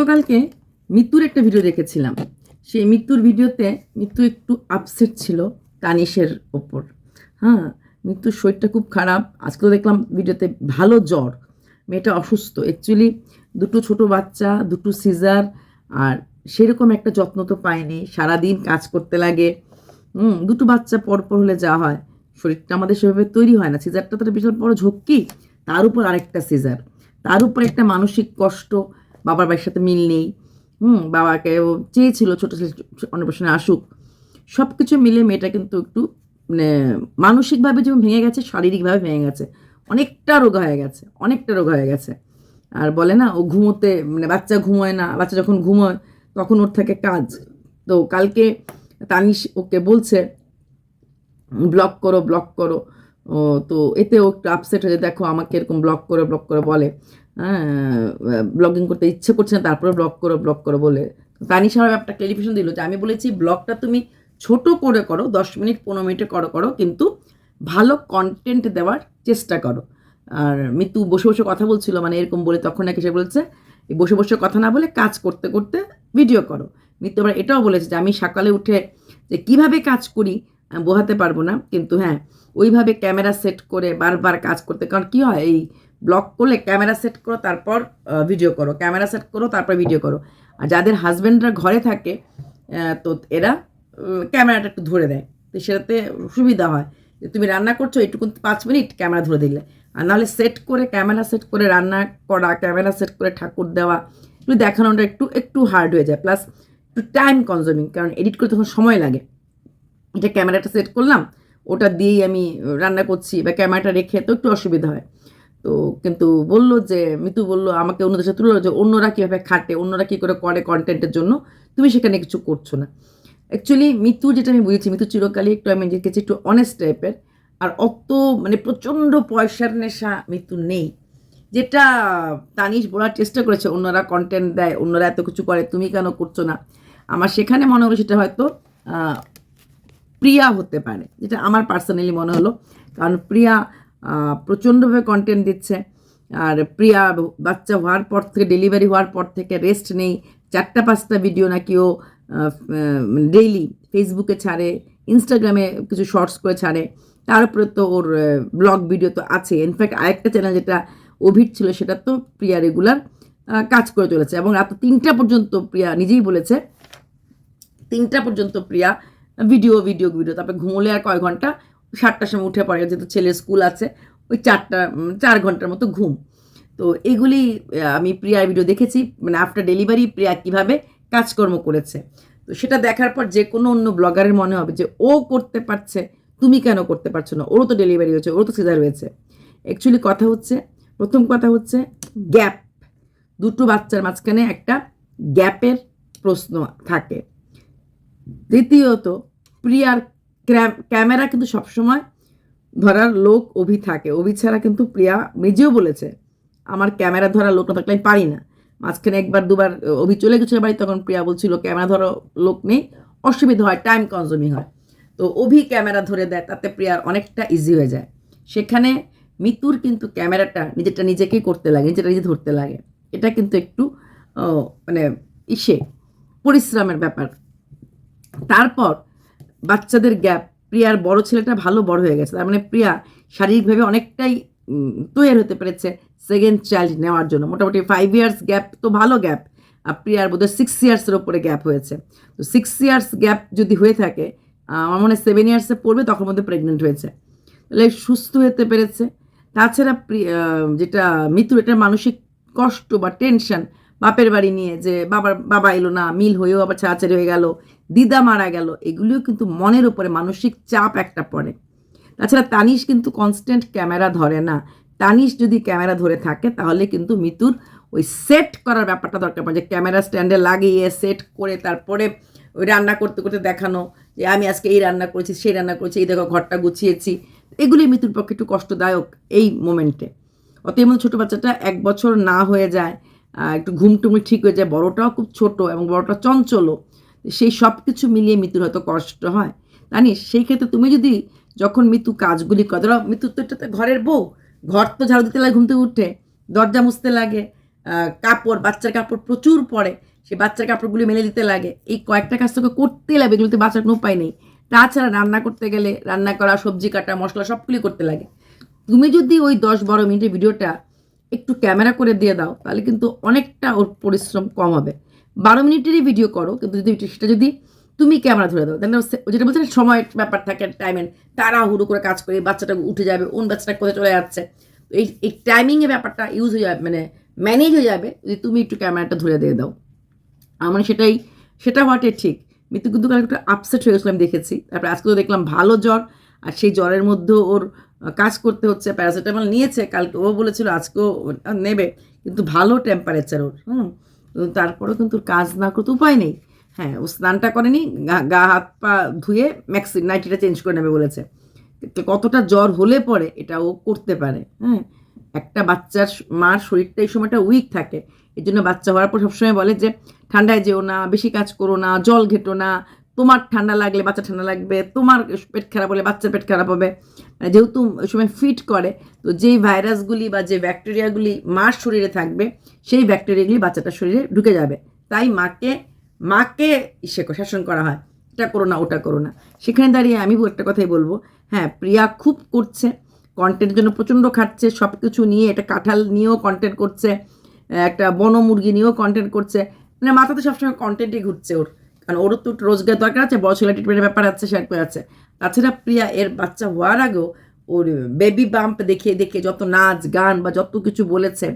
গতকালকে মৃত্যুর একটা ভিডিও দেখেছিলাম। সেই মৃত্যুর ভিডিওতে মৃত্যু একটু আপসেট ছিল তানিশের ওপর। হ্যাঁ মৃত্যুর শরীরটা খুব খারাপ। আজকে দেখলাম ভিডিওতে ভালো জ্বর। মেয়েটা অসুস্থ। অ্যাকচুয়ালি দুটো ছোট বাচ্চা, দুটো সিজার আর সেরকম একটা যত্ন তো পায়নি। সারাদিন কাজ করতে লাগে। হুম, দুটো বাচ্চা পরপর হলে যা হয়, শরীরটা আমাদের সেভাবে তৈরি হয় না। সিজারটা তো বিশাল বড় ঝক্কি। তার উপর আরেকটা সিজার তার উপর একটা মানসিক কষ্ট। বাবার বাড়ির সাথে মিল নেই। হুম, বাবাকে চেয়েছিল ছোটো ছেলে অন্নপ্রাশনে আসুক। সব কিছু মিলে মেয়েটা কিন্তু একটু মানে মানসিকভাবে যেমন ভেঙে গেছে, শারীরিকভাবে ভেঙে গেছে। অনেকটা রোগ হয়ে গেছে, অনেকটা রোগ হয়ে গেছে। আর বলে না, ও ঘুমোতে মানে বাচ্চা ঘুমোয় না, বাচ্চা যখন ঘুমোয়, তখন ওর থাকে কাজ। তো কালকে তানিশ ওকে বলছে, ব্লক করো ব্লক করো। ও তো এতে ও একটু আপসেট হয়ে দেখো, আমাকে এরকম ব্লক করে ব্লক করে বলে। ব্লগিং করতে ইচ্ছে করছে না, তারপরে ব্লগ করো ব্লগ করো বলে। তানিশ আমার একটা টেলিভিশন দিল যে, আমি বলেছি ব্লগটা তুমি ছোট করে করো, দশ মিনিট, পনেরো মিনিটে করো করো, কিন্তু ভালো কন্টেন্ট দেওয়ার চেষ্টা করো। আর মৃত্যু বসে বসে কথা বলছিল মানে এরকম বলে তখন নাকি সে বলছে বসে বসে কথা না বলে কাজ করতে করতে ভিডিও করো। মৃত্যু আবার এটাও বলেছে যে, আমি সকালে উঠে যে, কীভাবে কাজ করি বোঝাতে পারব না, কিন্তু হ্যাঁ ওইভাবে ক্যামেরা সেট করে বারবার কাজ করতে, কারণ কী হয়, এই ব্লগ করলে ক্যামেরা সেট করো, তারপর ভিডিও করো। ক্যামেরা সেট করো, তারপর ভিডিও করো। আর যাদের হাজব্যান্ডরা ঘরে থাকে তো এরা ক্যামেরাটা একটু ধরে দেয়। তো সেটাতে সুবিধা হয়। যে তুমি রান্না করছ একটু পাঁচ মিনিট ক্যামেরা ধরে দিলে। আর নাহলে সেট করে, ক্যামেরা সেট করে রান্না করা, ক্যামেরা সেট করে ঠাকুর দেওয়া, এগুলো দেখানোটা একটু একটু হার্ড হয়ে যায়। প্লাস একটু টাইম কনজিউমিং কারণ এডিট করতে তখন সময় লাগে। এটা ক্যামেরাটা সেট করলাম, ওটা দিয়েই আমি রান্না করছি বা ক্যামেরাটা রেখে, তো একটু অসুবিধা হয়। তো কিন্তু বলল যে, মিতু বলল আমাকে অন্যদের সাথে তুললো যে, অন্যরা কীভাবে খাটে, অন্যরা কী করে করে কন্টেন্টের জন্য? তুমি সেখানে কিছু করছ না। অ্যাকচুয়ালি মিতু যেটা আমি বুঝেছি, মিতু চিরকালই একটু, আমি দেখেছি একটু অনেস্ট টাইপের আর অত মানে প্রচণ্ড পয়সার নেশা মিতু নেই। যেটা তানিশ বলার চেষ্টা করেছে, অন্যরা কন্টেন্ট দেয়, অন্যরা এত কিছু করে, তুমি কেন করছ না? আমার সেখানে মনে হলো সেটা হয়তো প্রিয়া হতে পারে, যেটা আমার পার্সোনালি মনে হলো। কারণ প্রিয়া প্রচণ্ডভাবে কন্টেন্ট দিচ্ছে। আর প্রিয়া বাচ্চা হওয়ার পর থেকে ডেলিভারি হওয়ার পর থেকে রেস্ট নেই। চারটা, পাঁচটা ভিডিও নাকি ও ডেইলি ফেসবুকে ছাড়ে ইনস্টাগ্রামে কিছু শর্টস করে ছাড়ে। তার উপরে তো ওর ব্লগ ভিডিও তো আছে। ইনফ্যাক্ট আরেকটা চ্যানেল যেটা ওভিড ছিল, সেটা তো প্রিয়া রেগুলার কাজ করে চলেছে। এবং রাত তিনটা পর্যন্ত প্রিয়া নিজেই বলেছে, তিনটা পর্যন্ত প্রিয়া ভিডিও ভিডিও ভিডিও তারপরে ঘুমোলে আর কয় ঘণ্টা? সাতটার সময় উঠে পড়ে, যেহেতু ছেলের স্কুল আছে, ওই চারটা চার ঘণ্টার মতো ঘুম। তো এগুলি আমি প্রিয়ার ভিডিও দেখেছি মানে আফটার ডেলিভারি প্রিয়া কীভাবে কাজকর্ম করেছে। তো সেটা দেখার পর যে কোনো অন্য ব্লগারের মনে হবে যে, ও করতে পারছে, তুমি কেন করতে পারছ না? ওরও তো ডেলিভারি হয়েছে, ওরও তো সিজার হয়েছে। অ্যাকচুয়ালি কথা হচ্ছে, প্রথম কথা হচ্ছে গ্যাপ দুটো বাচ্চার মাঝখানে একটা গ্যাপের প্রশ্ন থাকে। দ্বিতীয়ত, প্রিয়ার ক্যামেরা কিন্তু সবসময় ধরার লোক অভি থাকে। অভি ছাড়া কিন্তু প্রিয়া নিজেও বলেছে, আমার ক্যামেরা ধরার লোক না থাকলে আমি পারি না। মাঝখানে একবার, দুবার অভি চলে গেছিল বাড়ি, তখন প্রিয়া বলছিল, ক্যামেরা ধরার লোক নেই, অসুবিধা হয় টাইম কনজিউমিং হয়। তো অভি ক্যামেরা ধরে দেয়, তাতে প্রিয়ার অনেকটা ইজি হয়ে যায়। সেখানে মিতুর কিন্তু ক্যামেরাটা নিজেরটা নিজেকেই করতে লাগে নিজেটা নিজে ধরতে লাগে। এটা কিন্তু একটু মানে ইসে, পরিশ্রমের ব্যাপার। তারপর বাচ্চাদের গ্যাপ প্রিয়ার বড় ছেলেটা ভালো বড় হয়ে গেছে। তার মানে প্রিয়া শারীরিকভাবে অনেকটাই তৈরি হতে পেরেছে সেকেন্ড চাইল্ড নেওয়ার জন্য। মোটামুটি ফাইভ ইয়ার্স গ্যাপ তো ভালো গ্যাপ আর প্রিয়ার বোধহয় সিক্স ইয়ার্সের ওপরে গ্যাপ হয়েছে। তো সিক্স ইয়ার্স গ্যাপ যদি হয়ে থাকে আমার মনে হয় সেভেন ইয়ার্সে পড়বে, তখন মধ্যে প্রেগনেন্ট হয়েছে। তাহলে সুস্থ হতে পেরেছে। তাছাড়া যেটা মৃত্যুর এটা মানসিক কষ্ট বা টেনশন বাপের বাড়ি নিয়ে যে বাবার, বাবা এলো না, মিল হয়েও আবার ছাড়াছাড়ি হয়ে গেল, দিদা মারা গেল, এগুলিও কিন্তু মনের উপরে মানসিক চাপ একটা পড়ে। তাছাড়া তানিশ কিন্তু কনস্ট্যান্ট ক্যামেরা ধরে না। তানিশ যদি ক্যামেরা ধরে থাকে, তাহলে কিন্তু মিতুর ওই সেট করার ব্যাপারটা দরকার পড়ে। যে ক্যামেরা স্ট্যান্ডে লাগিয়ে সেট করে তারপরে ওই রান্না করতে করতে দেখানো, যে আমি আজকে এই রান্না করেছি, সেই রান্না করেছি, এই দেখো ঘরটা গুছিয়েছি। এগুলি মিতুর পক্ষে একটু কষ্টদায়ক এই মোমেন্টে অতএব ছোটো বাচ্চাটা এক বছর না হয়ে যায় একটু ঘুমটুমি ঠিক হয়ে যায়। বড়টাও খুব ছোট এবং বড়টা চঞ্চলও। সেই সব কিছু মিলিয়ে মৃত্যুর হয়তো কষ্ট হয়। জানিস, সেই ক্ষেত্রে তুমি যদি যখন মৃত্যু কাজগুলি করে, ধরো মৃত্যু তো এটা তো ঘরের বউ, ঘর তো ঝাড়ু দিতে লাগে, ঘুম থেকে উঠে, দরজা মুছতে লাগে কাপড়, বাচ্চার কাপড় প্রচুর পরে সে বাচ্চার কাপড়গুলি মেলে দিতে লাগে। এই কয়েকটা কাজ তোকে করতেই লাগবে এগুলোতে বাঁচার কোনো উপায় নেই। তাছাড়া রান্না করতে গেলে রান্না করা, সবজি কাটা, মশলা সবগুলি করতে লাগে। তুমি যদি ওই দশ বারো মিনিটের ভিডিওটা একটু ক্যামেরা করে দিয়ে দাও, তাহলে কিন্তু অনেকটা ওর পরিশ্রম কম হবে। বারো মিনিটেরই ভিডিও করো, কিন্তু যদি সেটা যদি তুমি ক্যামেরা ধরে দাও তাহলে যেটা বলছে সময়ের ব্যাপার থাকে টাইমের তাড়াহুড়ো করে কাজ করে বাচ্চাটা উঠে যাবে ওন বাচ্চাটা কোথায় চলে যাচ্ছে। তো এই এই টাইমিংয়ের ব্যাপারটা ইউজ হয়ে যাবে মানে ম্যানেজ হয়ে যাবে, যদি তুমি একটু ক্যামেরাটা ধরে দিয়ে দাও। আমার সেটাই, সেটা হওয়াটাই ঠিক। মৃত্যু কিন্তু একটু আপসেট হয়ে গেছিলাম দেখেছি। তারপরে আজকে তো দেখলাম ভালো জ্বর, আর সেই জ্বরের মধ্যে ওর কাজ করতে হচ্ছে, প্যারাসিটামল নিয়েছে, কালকে ও বলেছিল আজকেও নেবে, কিন্তু ভালো টেম্পারেচার ওর, হুম? তারপরেও কিন্তু কাজ না করতে উপায় নেই। হ্যাঁ ও স্নানটা করেনি, গা- হাত, পা ধুয়ে ম্যাক্সি নাইটিটা চেঞ্জ করে নেবে বলেছে। কতটা জ্বর হলে পরে এটা ও করতে পারে হ্যাঁ একটা বাচ্চার মার শরীরটা এই সময়টা উইক থাকে এই জন্য বাচ্চা হওয়ার পর সবসময় বলে যে, ঠান্ডায় যেও না, বেশি কাজ করো না, জল ঘেটো না তোমার ঠান্ডা লাগলে বাচ্চা ঠান্ডা লাগবে, তোমার পেট খারাপ হলে বাচ্চার পেট খারাপ হবে। মানে যেহেতু সময় ফিট করে, তো যেই ভাইরাসগুলি বা যে ব্যাকটেরিয়াগুলি মার শরীরে থাকবে, সেই ব্যাকটেরিয়াগুলি বাচ্চাটার শরীরে ঢুকে যাবে। তাই মাকে মাকে ইসে শাসন করা হয়। এটা করো না, ওটা করো না। সেখানে দাঁড়িয়ে আমি একটা কথাই বলব হ্যাঁ প্রিয়া খুব করছে কন্টেন্টের জন্য প্রচণ্ড খাচ্ছে সব কিছু নিয়ে এটা কাঁঠাল নিয়েও কন্টেন্ট করছে, একটা বনমুরগি নিয়েও কন্টেন্ট করছে। মানে মাথাতে সবসময় কন্টেন্টই ঘুরছে ওর। কারণ ওরও তো রোজগার দরকার আছে, বড় ছেলে ট্রিটমেন্টের ব্যাপার আছে করে আছে। তাছাড়া প্রিয়া, এর বাচ্চা হওয়ার আগেও ওর বেবি বাম্প দেখিয়ে দেখে যত নাচ, গান বা যত কিছু বলেছে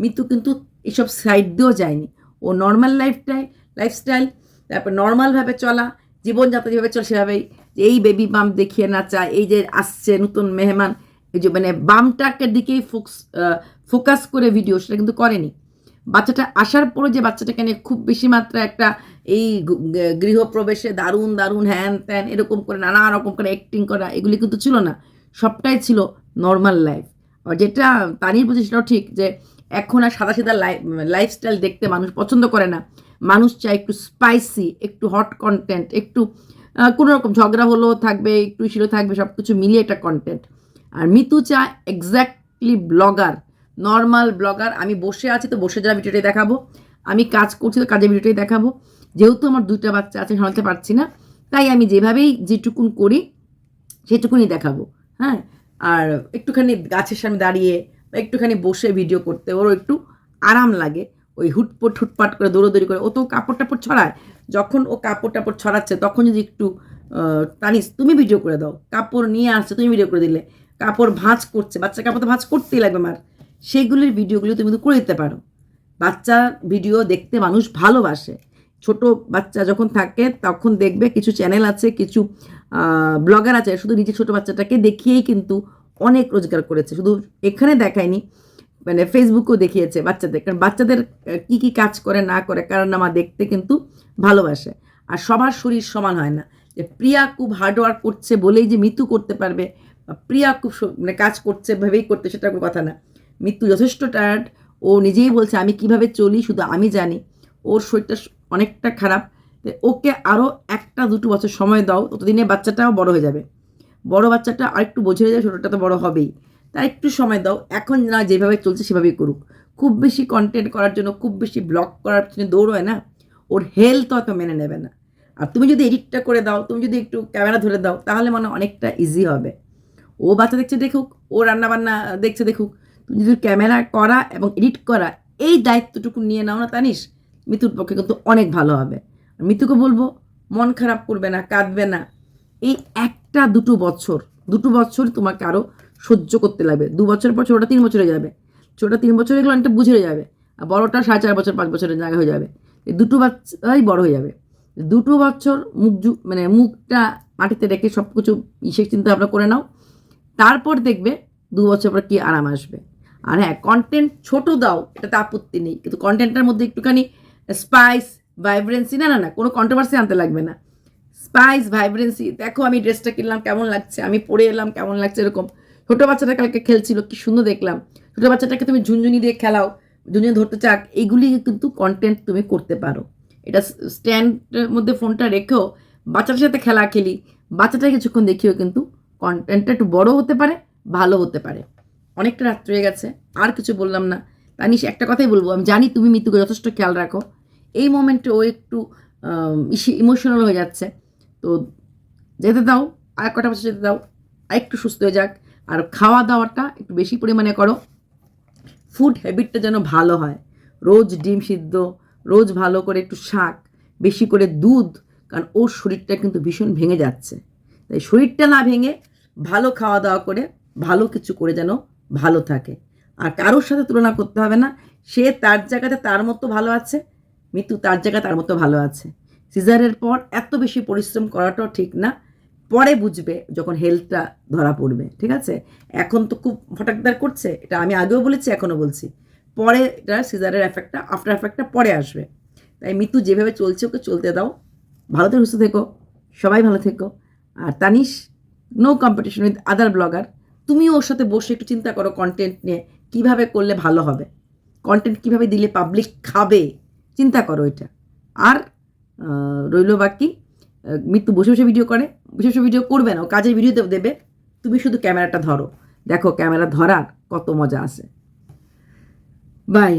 মৃত্যু কিন্তু এসব সাইড দিয়েও যায়নি। ও নর্মাল লাইফটাই লাইফস্টাইল তারপর নর্মালভাবে চলা, জীবনযাত্রা যেভাবে চলে সেভাবেই এই বেবি বাম্প দেখিয়ে নাচা, এই যে আসছে নতুন মেহমান, এই যে মানে বামটাকে দিকেই ফোকাস করে ভিডিও সেটা কিন্তু করেনি। বাচ্চাটা আসার পরে যে বাচ্চাটাকে নিয়ে খুব বেশি মাত্রা একটা এই গৃহপ্রবেশে দারুণ দারুণ, হ্যান ত্যান এরকম করে, নানা রকম করে অ্যাক্টিং করা, এগুলি কিন্তু ছিল না। সবটাই ছিল নর্মাল লাইফ আর যেটা তারই বুঝি সেটাও ঠিক যে এখন আর সাদা সাদা লাইফস্টাইল দেখতে মানুষ পছন্দ করে না। মানুষ চায় একটু স্পাইসি একটু হট কন্টেন্ট একটু কোনো রকম ঝগড়া হলেও থাকবে, একটু ইস্যুও থাকবে সব কিছু মিলিয়ে একটা কন্টেন্ট আর মিতু চায় এক্স্যাক্টলি ব্লগার নর্মাল ব্লগার আমি বসে আছি তো বসে যাওয়া ভিডিওটাই দেখাবো। আমি কাজ করছি তো কাজের ভিডিওটাই দেখাবো। যেহেতু আমার দুইটা বাচ্চা আছে, সামলাতে পারছি না, তাই আমি যেভাবেই যেটুকুন করি সেটুকুনি দেখাবো হ্যাঁ? আর একটুখানি গাছের সামনে দাঁড়িয়ে বা একটুখানি বসে ভিডিও করতে, ওরও একটু আরাম লাগে। ওই হুটপট, হুটপাট করে দৌড়োদৌড়ি করে, ও তো কাপড় টাপড় ছড়ায়। যখন ও কাপড় টাপড় ছড়াচ্ছে, তখন যদি একটু তানিস তুমি ভিডিও করে দাও। কাপড় নিয়ে আসছে, তুমি ভিডিও করে দিলে। কাপড় ভাঁজ করছে, বাচ্চা কাপড় তো ভাঁজ করতেই লাগবে মার সেইগুলির ভিডিওগুলো তুমি কিন্তু করে দিতে পারো। বাচ্চা ভিডিও দেখতে মানুষ ভালোবাসে। ছোট বাচ্চা যখন থাকে, তখন দেখবে কিছু চ্যানেল আছে, কিছু ব্লগার আছে, শুধু নিজে ছোট বাচ্চাটাকে দেখিয়েই কিন্তু অনেক রোজগার করেছে। শুধু এখানে দেখায়নি মানে ফেসবুকেও দেখিয়েছে বাচ্চাদের। কারণ বাচ্চাদের কি কি কাজ করে, না করে, কারণ আমার দেখতে কিন্তু ভালোবাসে। আর সবার শরীর সমান হয় না। যে প্রিয়া খুব হার্ডওয়ার্ক করছে বলেই যে মৃত্যু করতে পারবে প্রিয়া খুব মানে কাজ করছে, ভেবেই করতে, সেটা কোনো কথা না। মৃত্যু যথেষ্ট টায়ার্ড ও নিজেই বলছে, আমি কীভাবে চলি? শুধু আমি জানি। ওর শরীরটা অনেকটা খারাপ। তো ওকে আরও একটা দুটো বছর সময় দাও, ততদিনে বাচ্চাটাও বড় হয়ে যাবে। বড় বাচ্চাটা আর একটু বোঝে যাবে ছোটোটা তো বড় হবেই। তাই একটু সময় দাও, এখন না যেভাবে চলছে সেভাবেই করুক। খুব বেশি কন্টেন্ট করার জন্য, খুব বেশি ব্লগ করার জন্য দৌড়োয় না। ওর হেলথ অত মেনে নেবে না। আর তুমি যদি এডিটটা করে দাও, তুমি যদি একটু ক্যামেরা ধরে দাও, তাহলে মনে অনেকটা ইজি হবে। ও বাচ্চা দেখছে দেখুক, ও রান্না বান্না দেখছে দেখুক। তুমি যদি ক্যামেরা করা এবং এডিট করা, এই দায়িত্বটুকু নিয়ে নাও না তানিস মিতুর পক্ষে কিন্তু অনেক ভালো হবে। মিতুকে বলব, মন খারাপ করবে না, কাঁদবে না। এই একটা দুটো বছর দুটো বছর তোমাকে আরও সহ্য করতে লাগবে। দু বছর পর ছোটোটা তিন বছরে যাবে। ছোটোটা তিন বছরে গেলে অনেকটা বুঝে যাবে। আর বড়োটা সাড়ে চার বছর, পাঁচ বছরের জায়গা হয়ে যাবে। এই দুটো বাচ্চাই বড় হয়ে যাবে। দুটো বছর মুখ মানে মুখটা মাটিতে রেখে সব কিছু ইসে চিন্তা ভাবনা করে নাও। তারপর দেখবে দু বছর পর কি আরাম আসবে। আর হ্যাঁ কন্টেন্ট ছোট দাও, এটাতে আপত্তি নেই। কিন্তু কন্টেন্টটার মধ্যে একটুখানি স্পাইস ভাইব্রেন্সি না না না, কোনো কন্ট্রোভার্সি আনতে লাগবে না। স্পাইস ভাইব্রেন্সি দেখো আমি ড্রেসটা কিনলাম, কেমন লাগছে, আমি পরে এলাম, কেমন লাগছে, এরকম। ছোটো বাচ্চাটা কালকে খেলছিল, কি সুন্দর দেখলাম। ছোটো বাচ্চাটাকে তুমি ঝুনঝুনি দিয়ে খেলাও, ঝুনঝুনি ধরতে চাক এইগুলি কিন্তু কন্টেন্ট তুমি করতে পারো। এটা স্ট্যান্ডের মধ্যে ফোনটা রেখেও বাচ্চাটার সাথে খেলা খেলি বাচ্চাটা কিছুক্ষণ দেখিও কিন্তু কন্টেন্টটা একটু বড় হতে পারে, ভালো হতে পারে। অনেকটা রাত্রি হয়ে গেছে, আর কিছু বললাম না। তানিশ, একটা কথাই বলব, আমি জানি তুমি মৃত্যুকে যথেষ্ট খেয়াল রাখো। এই মোমেন্টে ও একটু ইমোশনাল হয়ে যাচ্ছে। তো যেতে দাও, আর কটা বছর যেতে দাও, আর একটু সুস্থ হয়ে যাক। আর খাওয়া দাওয়াটা একটু বেশি পরিমাণে করো। ফুড হ্যাবিটটা যেন ভালো হয়। রোজ ডিম সিদ্ধ, রোজ ভালো করে একটু শাক, বেশি করে দুধ, কারণ ওর শরীরটা কিন্তু ভীষণ ভেঙে যাচ্ছে। তাই শরীরটা না ভেঙে ভালো খাওয়া দাওয়া করে, ভালো কিছু করে যেন ভালো থাকে। আর কারোর সাথে তুলনা করতে হবে না। সে তার জায়গাতে তার মতো ভালো আছে মৃত্যু তার জায়গায় তার মতো ভালো আছে। সিজারের পর এত বেশি পরিশ্রম করাটাও ঠিক না। পরে বুঝবে যখন হেলথটা ধরা পড়বে, ঠিক আছে? এখন তো খুব ফটাকদার করছে, এটা আমি আগেও বলেছি এখনও বলছি। পরে এটা সিজারের এফেক্টটা আফটার এফেক্টটা পরে আসবে। তাই মৃত্যু যেভাবে চলছে ওকে চলতে দাও। ভালো থেকে, সুস্থ থেকো, সবাই ভালো থেকো। আর Tanish no competition with other blogger তুমিও ওর সাথে বসে একটু চিন্তা করো কন্টেন্ট নিয়ে, কীভাবে করলে ভালো হবে? কন্টেন্ট কীভাবে দিলে পাবলিক খাবে? চিন্তা করো এটা। আর রইল বাকি মৃত্যু বসে বসে ভিডিও করে, বসে বসে ভিডিও করবে না, ও কাজের ভিডিও দেবে তুমি শুধু ক্যামেরাটা ধরো। দেখো ক্যামেরা ধরার কত মজা আছে। বাই